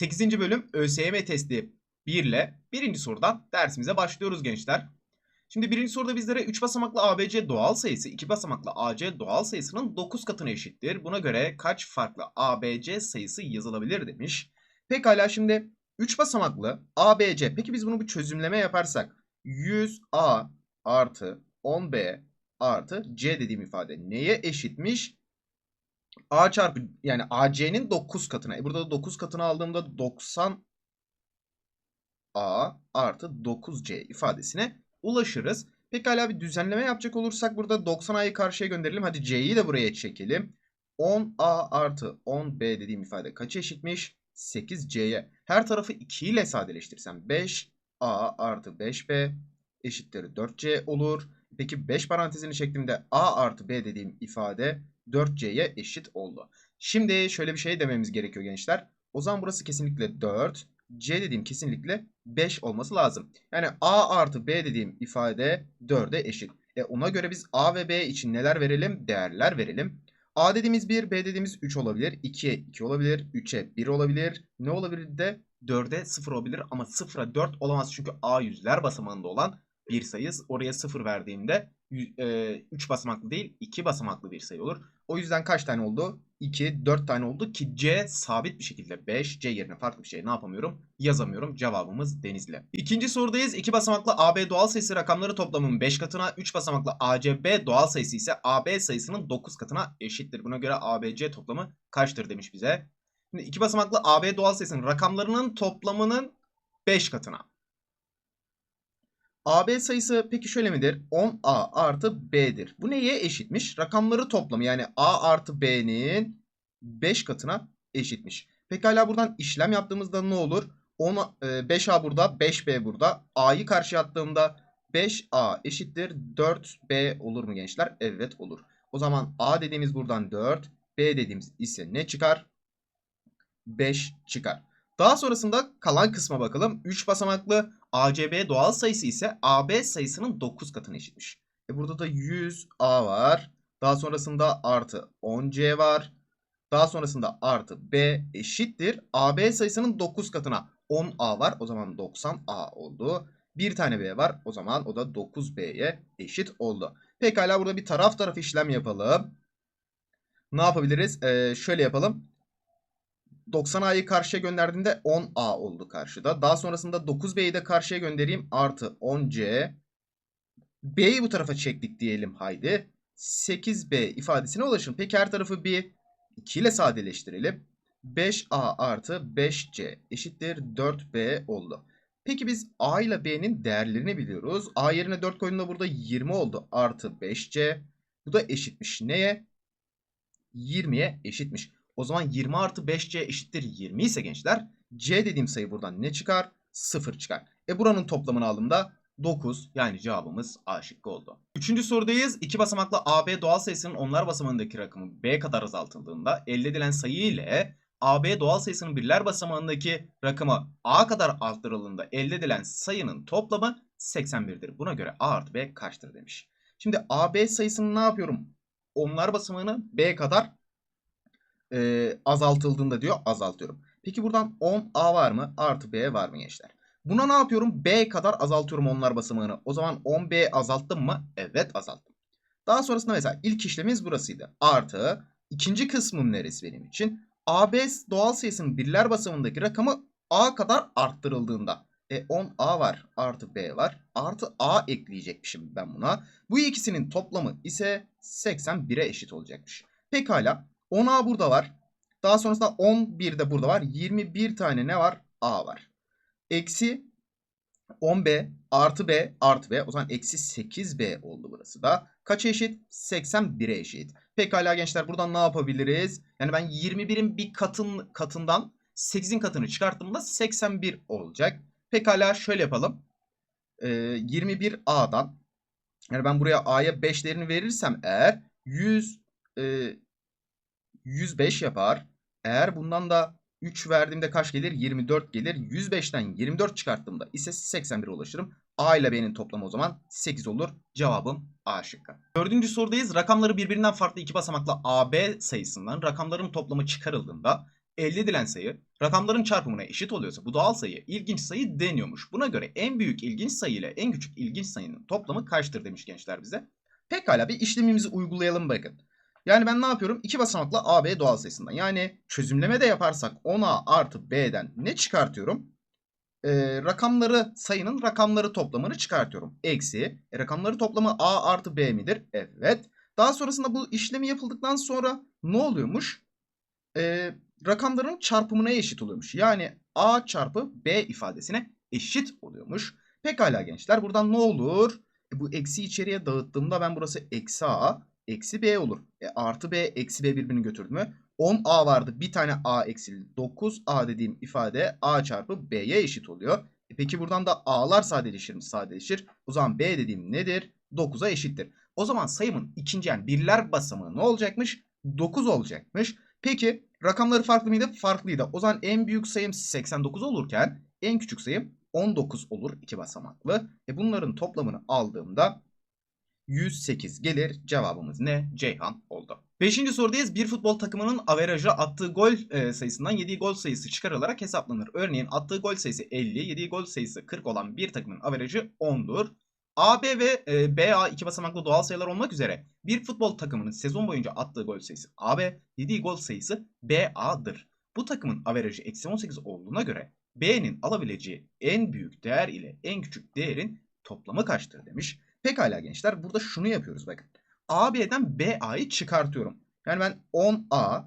8. bölüm ÖSYM testi 1 ile birinci sorudan dersimize başlıyoruz gençler. Şimdi birinci soruda bizlere 3 basamaklı ABC doğal sayısı 2 basamaklı AC doğal sayısının 9 katına eşittir. Buna göre kaç farklı ABC sayısı yazılabilir demiş. Pekala şimdi 3 basamaklı ABC. Peki biz bunu bir çözümleme yaparsak 100A artı 10B artı C dediğim ifade neye eşitmiş? A çarpı yani AC'nin 9 katına. E burada da 9 katını aldığımda 90 A artı 9C ifadesine ulaşırız. Pekala bir düzenleme yapacak olursak burada 90A'yı karşıya gönderelim. Hadi C'yi de buraya çekelim. 10A artı 10B dediğim ifade kaç eşitmiş? 8C'ye. Her tarafı 2 ile sadeleştirsem 5A artı 5B eşittir 4C olur. Peki 5 parantezini çektiğimde A artı B dediğim ifade 4C'ye eşit oldu. Şimdi şöyle bir şey dememiz gerekiyor gençler. O zaman burası kesinlikle 4. C dediğim kesinlikle 5 olması lazım. Yani A artı B dediğim ifade 4'e eşit. E ona göre biz A ve B için neler verelim? Değerler verelim. A dediğimiz 1, B dediğimiz 3 olabilir. 2'ye 2 olabilir. 3'e 1 olabilir. Ne olabilir de 4'e 0 olabilir ama 0'a 4 olamaz. Çünkü A yüzler basamağında olan bir sayı. Oraya 0 verdiğimde 3 basamaklı değil 2 basamaklı bir sayı olur. O yüzden kaç tane oldu? 2, 4 tane oldu ki C sabit bir şekilde 5. C yerine farklı bir şey ne yapamıyorum? Yazamıyorum. Cevabımız Denizli. İkinci sorudayız. 2 basamaklı AB doğal sayısı rakamları toplamının 5 katına, 3 basamaklı ACB doğal sayısı ise AB sayısının 9 katına eşittir. Buna göre ABC toplamı kaçtır demiş bize. Şimdi 2 basamaklı AB doğal sayısının rakamlarının toplamının 5 katına. AB sayısı peki şöyle midir? 10A artı B'dir. Bu neye eşitmiş? Rakamları toplamı yani A artı B'nin 5 katına eşitmiş. Pekala buradan işlem yaptığımızda ne olur? 10, 5A burada 5B burada. A'yı karşıya attığımda 5A eşittir 4B olur mu gençler? Evet olur. O zaman A dediğimiz buradan 4. B dediğimiz ise ne çıkar? 5 çıkar. Daha sonrasında kalan kısma bakalım. 3 basamaklı ACB doğal sayısı ise AB sayısının 9 katına eşitmiş. E burada da 100A var. Daha sonrasında artı 10C var. Daha sonrasında artı B eşittir. AB sayısının 9 katına 10A var. O zaman 90A oldu. Bir tane B var. O zaman o da 9B'ye eşit oldu. Pekala burada bir taraf taraf işlem yapalım. Ne yapabiliriz? Ee, şöyle yapalım. 90A'yı karşıya gönderdiğimde 10A oldu karşıda. Daha sonrasında 9B'yi de karşıya göndereyim. Artı 10C. B'yi bu tarafa çektik diyelim haydi. 8B ifadesine ulaşın. Peki her tarafı bir 2 ile sadeleştirelim. 5A artı 5C eşittir 4B oldu. Peki biz A ile B'nin değerlerini biliyoruz. A yerine 4 koyduğumda burada 20 oldu. Artı 5C. Bu da eşitmiş neye? 20'ye eşitmiş. O zaman 20 artı 5C eşittir 20 ise gençler C dediğim sayı buradan ne çıkar? 0 çıkar. E buranın toplamını aldığımda 9 yani cevabımız A şıkkı oldu. Üçüncü sorudayız. İki basamaklı AB doğal sayısının onlar basamağındaki rakamı B kadar azaltıldığında elde edilen sayı ile AB doğal sayısının birler basamağındaki rakamı A kadar arttırıldığında elde edilen sayının toplamı 81'dir. Buna göre A artı B kaçtır demiş. Şimdi AB sayısını ne yapıyorum? Onlar basamağını B kadar e, azaltıldığında diyor azaltıyorum. Peki buradan 10A var mı? Artı B var mı gençler? Buna ne yapıyorum? B kadar azaltıyorum onlar basamağını. O zaman 10B azalttım mı? Evet azalttım. Daha sonrasında mesela ilk işlemimiz burasıydı. Artı ikinci kısmım neresi benim için? AB doğal sayısının birler basamındaki rakamı A kadar arttırıldığında. E 10A var artı B var artı A ekleyecekmişim ben buna. Bu ikisinin toplamı ise 81'e eşit olacakmış. Pekala 10A burada var. Daha sonrasında 11 de burada var. 21 tane ne var? A var. Eksi 10B artı B artı B. O zaman eksi 8B oldu burası da. Kaça eşit? 81'e eşit. Pekala gençler buradan ne yapabiliriz? Yani ben 21'in bir katın katından 8'in katını çıkarttığımda 81 olacak. Pekala şöyle yapalım. Ee, 21A'dan yani ben buraya A'ya 5 değerini verirsem eğer 100 e, 105 yapar. Eğer bundan da 3 verdiğimde kaç gelir? 24 gelir. 105'ten 24 çıkarttığımda ise 81'e ulaşırım. A ile B'nin toplamı o zaman 8 olur. Cevabım A şıkkı. Dördüncü sorudayız. Rakamları birbirinden farklı iki basamaklı AB sayısından rakamların toplamı çıkarıldığında elde edilen sayı rakamların çarpımına eşit oluyorsa bu doğal sayı ilginç sayı deniyormuş. Buna göre en büyük ilginç sayı ile en küçük ilginç sayının toplamı kaçtır demiş gençler bize. Pekala bir işlemimizi uygulayalım bakın. Yani ben ne yapıyorum? İki basamaklı AB doğal sayısından. Yani çözümleme de yaparsak 10A artı B'den ne çıkartıyorum? Ee, rakamları sayının rakamları toplamını çıkartıyorum. Eksi. E, rakamları toplamı A artı B midir? Evet. Daha sonrasında bu işlemi yapıldıktan sonra ne oluyormuş? Ee, rakamların çarpımına eşit oluyormuş. Yani A çarpı B ifadesine eşit oluyormuş. Pekala gençler buradan ne olur? E, bu eksi içeriye dağıttığımda ben burası eksi A eksi B olur. E, artı B eksi B birbirini götürdü mü? 10A vardı. Bir tane A eksildi. 9A dediğim ifade A çarpı B'ye eşit oluyor. E, peki buradan da A'lar sadeleşir mi? Sadeleşir. O zaman B dediğim nedir? 9'a eşittir. O zaman sayımın ikinci yani birler basamağı ne olacakmış? 9 olacakmış. Peki rakamları farklı mıydı? Farklıydı. O zaman en büyük sayım 89 olurken en küçük sayım 19 olur iki basamaklı. E bunların toplamını aldığımda 108 gelir. Cevabımız ne? Ceyhan oldu. Beşinci sorudayız. Bir futbol takımının averajı attığı gol e, sayısından yediği gol sayısı çıkarılarak hesaplanır. Örneğin attığı gol sayısı 50, yediği gol sayısı 40 olan bir takımın averajı 10'dur. AB ve e, BA iki basamaklı doğal sayılar olmak üzere bir futbol takımının sezon boyunca attığı gol sayısı AB, yediği gol sayısı BA'dır. Bu takımın averajı eksi 18 olduğuna göre B'nin alabileceği en büyük değer ile en küçük değerin toplamı kaçtır demiş. Pekala gençler burada şunu yapıyoruz bakın. AB'den BA'yı çıkartıyorum. Yani ben 10A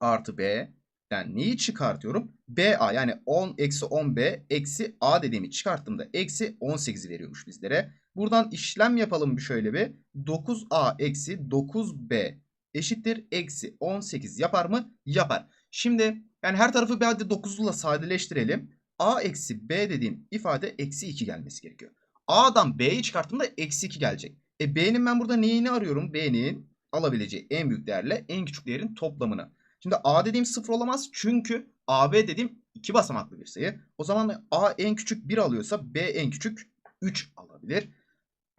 artı B'den neyi çıkartıyorum? BA yani 10 eksi 10B eksi A dediğimi çıkarttığımda eksi 18 veriyormuş bizlere. Buradan işlem yapalım bir şöyle bir. 9A eksi 9B eşittir eksi 18 yapar mı? Yapar. Şimdi yani her tarafı bir hadi 9'la sadeleştirelim. A eksi B dediğim ifade eksi 2 gelmesi gerekiyor. A'dan B'yi çıkarttığımda eksi 2 gelecek. E B'nin ben burada neyini arıyorum? B'nin alabileceği en büyük değerle en küçük değerin toplamını. Şimdi A dediğim sıfır olamaz çünkü AB dediğim iki basamaklı bir sayı. O zaman A en küçük 1 alıyorsa B en küçük 3 alabilir.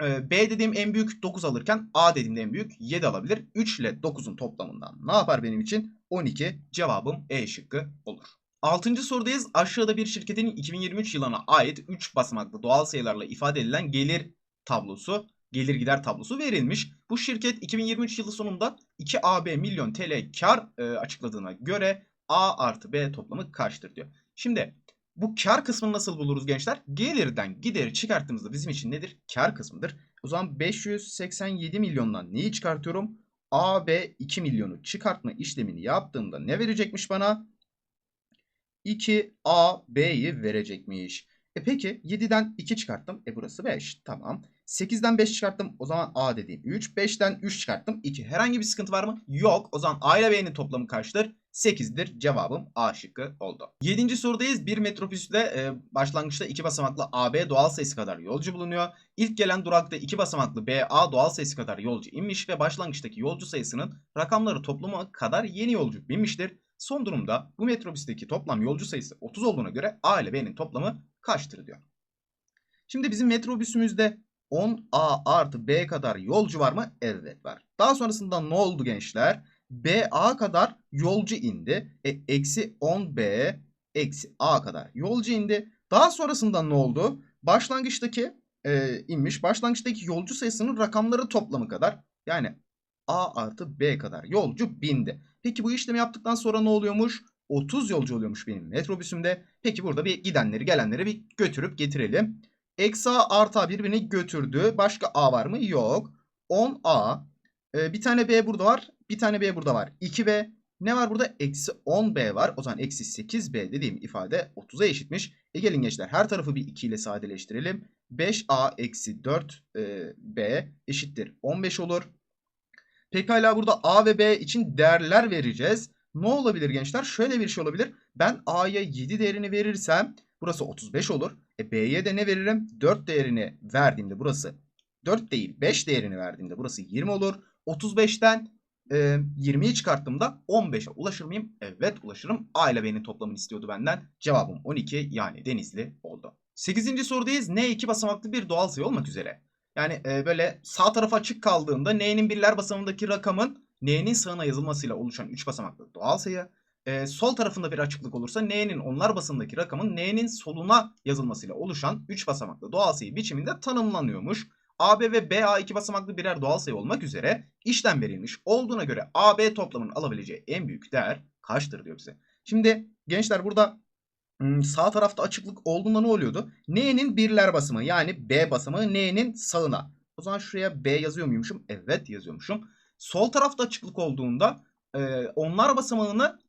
Ee, B dediğim en büyük 9 alırken A dediğim de en büyük 7 alabilir. 3 ile 9'un toplamından ne yapar benim için? 12 cevabım E şıkkı olur. Altıncı sorudayız. Aşağıda bir şirketin 2023 yılına ait 3 basamaklı doğal sayılarla ifade edilen gelir tablosu, gelir gider tablosu verilmiş. Bu şirket 2023 yılı sonunda 2 AB milyon TL kar e, açıkladığına göre A artı B toplamı kaçtır diyor. Şimdi bu kar kısmını nasıl buluruz gençler? Gelirden gideri çıkarttığımızda bizim için nedir? Kar kısmıdır. O zaman 587 milyondan neyi çıkartıyorum? AB 2 milyonu çıkartma işlemini yaptığımda ne verecekmiş bana? 2AB'yi verecekmiş. E peki 7'den 2 çıkarttım. E burası 5. Tamam. 8'den 5 çıkarttım. O zaman A dediğim 3. 5'ten 3 çıkarttım. 2. Herhangi bir sıkıntı var mı? Yok. O zaman A ile B'nin toplamı kaçtır? 8'dir. Cevabım A şıkkı oldu. 7. sorudayız. Bir metrobüste e, başlangıçta 2 basamaklı AB doğal sayısı kadar yolcu bulunuyor. İlk gelen durakta 2 basamaklı BA doğal sayısı kadar yolcu inmiş ve başlangıçtaki yolcu sayısının rakamları toplamı kadar yeni yolcu binmiştir. Son durumda bu metrobüsteki toplam yolcu sayısı 30 olduğuna göre A ile B'nin toplamı kaçtır diyor. Şimdi bizim metrobüsümüzde 10A artı B kadar yolcu var mı? Evet var. Daha sonrasında ne oldu gençler? BA kadar yolcu indi. E, eksi 10B eksi A kadar yolcu indi. Daha sonrasında ne oldu? Başlangıçtaki e, inmiş. Başlangıçtaki yolcu sayısının rakamları toplamı kadar. Yani A artı B kadar yolcu bindi. Peki bu işlemi yaptıktan sonra ne oluyormuş? 30 yolcu oluyormuş benim metrobüsümde. Peki burada bir gidenleri gelenleri bir götürüp getirelim. Eksi A artı A birbirini götürdü. Başka A var mı? Yok. 10A. Ee, bir tane B burada var. Bir tane B burada var. 2B. Ne var burada? Eksi 10B var. O zaman eksi 8B dediğim ifade 30'a eşitmiş. E gelin gençler her tarafı bir 2 ile sadeleştirelim. 5A eksi 4B eşittir 15 olur. Pekala burada A ve B için değerler vereceğiz. Ne olabilir gençler? Şöyle bir şey olabilir. Ben A'ya 7 değerini verirsem burası 35 olur. E B'ye de ne veririm? 4 değerini verdiğimde burası 4 değil 5 değerini verdiğimde burası 20 olur. 35'ten e, 20'yi çıkarttığımda 15'e ulaşır mıyım? Evet ulaşırım. A ile B'nin toplamını istiyordu benden. Cevabım 12 yani Denizli oldu. 8. sorudayız. N 2 basamaklı bir doğal sayı olmak üzere. Yani e, böyle sağ taraf açık kaldığında N'nin birler basamındaki rakamın N'nin sağına yazılmasıyla oluşan 3 basamaklı doğal sayı e, sol tarafında bir açıklık olursa n'nin onlar basındaki rakamın n'nin soluna yazılmasıyla oluşan 3 basamaklı doğal sayı biçiminde tanımlanıyormuş. AB ve BA iki basamaklı birer doğal sayı olmak üzere işlem verilmiş olduğuna göre AB toplamının alabileceği en büyük değer kaçtır diyor bize. Şimdi gençler burada sağ tarafta açıklık olduğunda ne oluyordu? N'nin birler basımı yani B basamağı N'nin sağına. O zaman şuraya B yazıyor muymuşum? Evet yazıyormuşum. Sol tarafta açıklık olduğunda e, onlar basamağını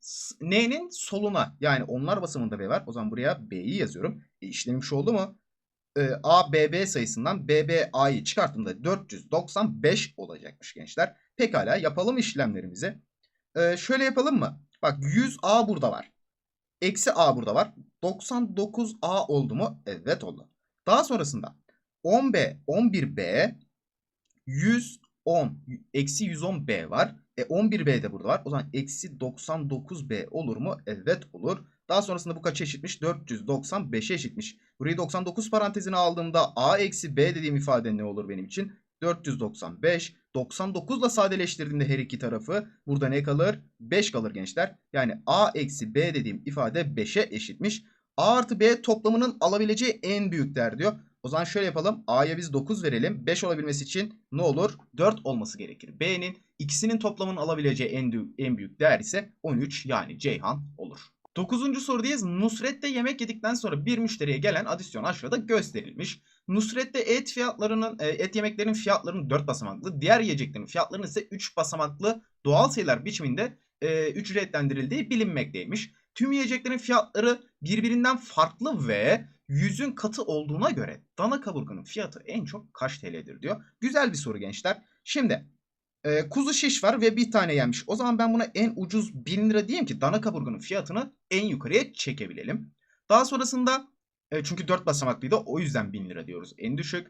n'nin soluna Yani onlar basımında B var. O zaman buraya B'yi yazıyorum. E, işlemim oldu mu? E, A, B, B sayısından B, B, A'yı çıkarttığımda 495 olacakmış gençler. Pekala yapalım işlemlerimizi. E, şöyle yapalım mı? Bak 100A burada var. Eksi A burada var. 99A oldu mu? Evet oldu. Daha sonrasında 10B, 11B, 110, eksi 110B var. E 11B de burada var. O zaman eksi 99B olur mu? Evet olur. Daha sonrasında bu kaça eşitmiş? 495'e eşitmiş. Burayı 99 parantezine aldığımda A eksi B dediğim ifade ne olur benim için? 495. 99 ile sadeleştirdiğimde her iki tarafı burada ne kalır? 5 kalır gençler. Yani A eksi B dediğim ifade 5'e eşitmiş. A artı B toplamının alabileceği en büyük değer diyor. O zaman şöyle yapalım. A'ya biz 9 verelim. 5 olabilmesi için ne olur? 4 olması gerekir. B'nin ikisinin toplamının alabileceği en, en büyük değer ise 13 yani Ceyhan olur. Dokuzuncu sorudayız. Nusret'te yemek yedikten sonra bir müşteriye gelen adisyon aşağıda gösterilmiş. Nusret'te et fiyatlarının e, et yemeklerin fiyatlarının 4 basamaklı, diğer yiyeceklerin fiyatlarının ise 3 basamaklı doğal sayılar biçiminde e, ücretlendirildiği bilinmekteymiş. Tüm yiyeceklerin fiyatları birbirinden farklı ve yüzün katı olduğuna göre dana kaburganın fiyatı en çok kaç TL'dir diyor. Güzel bir soru gençler. Şimdi e, kuzu şiş var ve bir tane yenmiş. O zaman ben buna en ucuz 1000 lira diyeyim ki Dana kaburganın fiyatını en yukarıya çekebilelim. Daha sonrasında e, çünkü 4 basamaklıydı o yüzden 1000 lira diyoruz en düşük.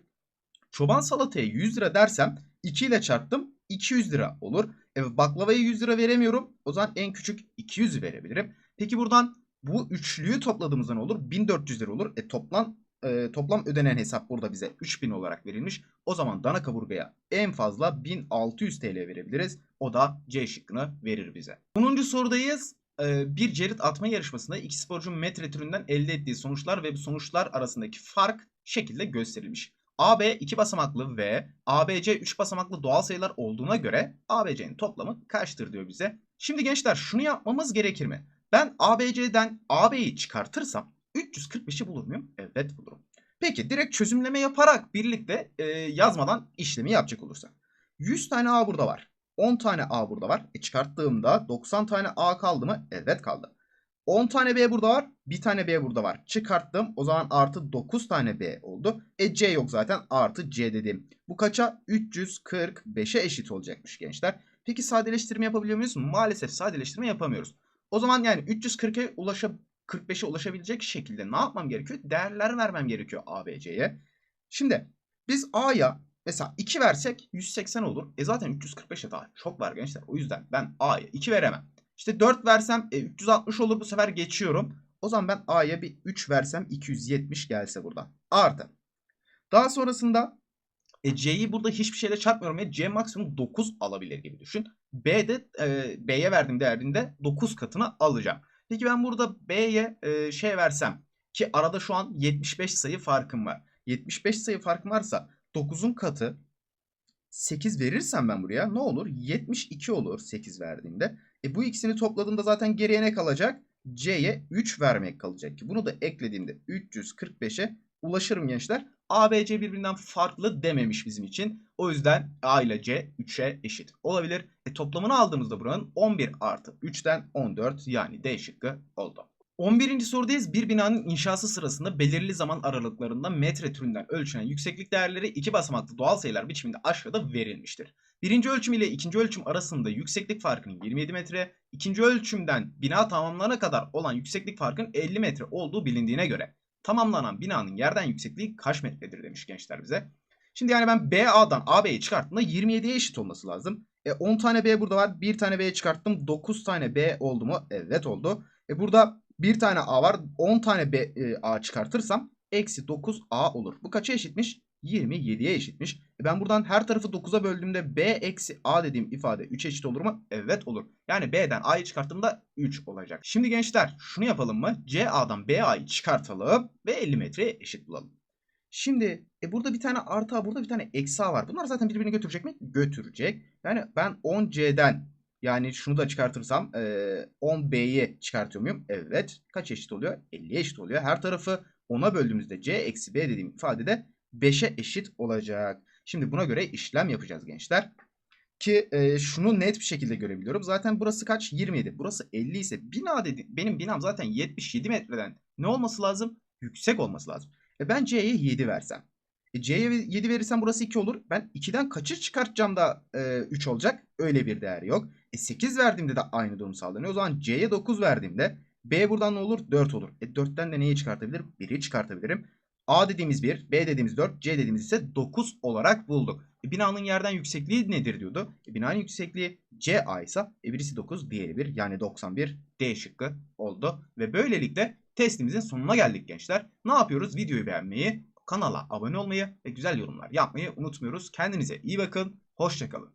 çoban salataya 100 lira dersem 2 ile çarptım 200 lira olur. E, baklavaya 100 lira veremiyorum. O zaman en küçük 200 verebilirim. Peki buradan Bu üçlüyü topladığımızda ne olur? 1400 lira olur. E toplam e, toplam ödenen hesap burada bize 3000 olarak verilmiş. O zaman dana kaburgaya en fazla 1600 TL verebiliriz. O da C şıkkını verir bize. 10. sorudayız. Ee, Bir cerit atma yarışmasında iki sporcunun metre türünden elde ettiği sonuçlar ve bu sonuçlar arasındaki fark şekilde gösterilmiş. AB 2 basamaklı ve ABC 3 basamaklı doğal sayılar olduğuna göre ABC'nin toplamı kaçtır diyor bize. Şimdi gençler şunu yapmamız gerekir mi? Ben ABC'den AB'yi çıkartırsam 345'i bulur muyum? Evet bulurum. Peki direkt çözümleme yaparak birlikte e, yazmadan işlemi yapacak olursak. 100 tane A burada var. 10 tane A burada var. E çıkarttığımda 90 tane A kaldı mı? Evet kaldı. 10 tane B burada var. Bir tane B burada var. Çıkarttım. O zaman artı 9 tane B oldu. E C yok zaten. Artı C dedim. Bu kaça? 345'e eşit olacakmış gençler. Peki sadeleştirme yapabiliyor muyuz? Maalesef sadeleştirme yapamıyoruz. O zaman yani 340'e ulaşa 45'e ulaşabilecek şekilde ne yapmam gerekiyor? Değerler vermem gerekiyor ABC'ye. Şimdi biz A'ya mesela 2 versek 180 olur. E zaten 345'e daha çok var gençler. O yüzden ben A'ya 2 veremem. İşte 4 versem e, 360 olur bu sefer geçiyorum. O zaman ben A'ya bir 3 versem 270 gelse buradan. Artı. Daha sonrasında E C'yi burada hiçbir şeyle çarpmıyorum. Ya C maksimum 9 alabilir gibi düşün. B'de e, B'ye verdiğim değerinde 9 katını alacağım. Peki ben burada B'ye e, şey versem ki arada şu an 75 sayı farkım var. 75 sayı farkım varsa 9'un katı 8 verirsem ben buraya ne olur? 72 olur 8 verdiğimde. E bu ikisini topladığımda zaten geriye ne kalacak? C'ye 3 vermek kalacak ki bunu da eklediğimde 345'e ulaşırım gençler. ABC birbirinden farklı dememiş bizim için. O yüzden A ile C 3'e eşit olabilir. E, toplamını aldığımızda buranın 11 artı 3'ten 14 yani D şıkkı oldu. 11. sorudayız. Bir binanın inşası sırasında belirli zaman aralıklarında metre türünden ölçülen yükseklik değerleri iki basamaklı doğal sayılar biçiminde aşağıda verilmiştir. Birinci ölçüm ile ikinci ölçüm arasında yükseklik farkının 27 metre, ikinci ölçümden bina tamamlanana kadar olan yükseklik farkının 50 metre olduğu bilindiğine göre tamamlanan binanın yerden yüksekliği kaç metredir demiş gençler bize. Şimdi yani ben BA'dan AB'yi çıkarttığımda 27'ye eşit olması lazım. E 10 tane B burada var. 1 tane B'ye çıkarttım. 9 tane B oldu mu? Evet oldu. E burada 1 tane A var. 10 tane B, e, A çıkartırsam eksi 9A olur. Bu kaça eşitmiş? 27'ye eşitmiş. E ben buradan her tarafı 9'a böldüğümde B eksi A dediğim ifade 3 eşit olur mu? Evet olur. Yani B'den A'yı çıkarttığımda 3 olacak. Şimdi gençler şunu yapalım mı? CA'dan BA'yı çıkartalım ve 50 metreye eşit bulalım. Şimdi e burada bir tane artı A burada bir tane eksi A var. Bunlar zaten birbirini götürecek mi? Götürecek. Yani ben 10C'den yani şunu da çıkartırsam e, 10B'yi çıkartıyor muyum? Evet. Kaç eşit oluyor? 50'ye eşit oluyor. Her tarafı 10'a böldüğümüzde C eksi B dediğim ifadede 5'e eşit olacak. Şimdi buna göre işlem yapacağız gençler. Ki e, şunu net bir şekilde görebiliyorum. Zaten burası kaç? 27. Burası 50 ise Bina dedi, benim binam zaten 77 metreden ne olması lazım? Yüksek olması lazım. E ben C'ye 7 versem. E C'ye 7 verirsem burası 2 olur. Ben 2'den kaçı çıkartacağım da e, 3 olacak? Öyle bir değer yok. E 8 verdiğimde de aynı durum sağlanıyor. O zaman C'ye 9 verdiğimde B buradan ne olur? 4 olur. E 4'ten de neyi çıkartabilirim? 1'i çıkartabilirim. A dediğimiz 1, B dediğimiz 4, C dediğimiz ise 9 olarak bulduk. E, binanın yerden yüksekliği nedir diyordu? E binanın yüksekliği CA ise e birisi 9, diğeri 1 yani 91. D şıkkı oldu. Ve böylelikle testimizin sonuna geldik gençler. Ne yapıyoruz? Videoyu beğenmeyi, kanala abone olmayı ve güzel yorumlar yapmayı unutmuyoruz. Kendinize iyi bakın. Hoşçakalın.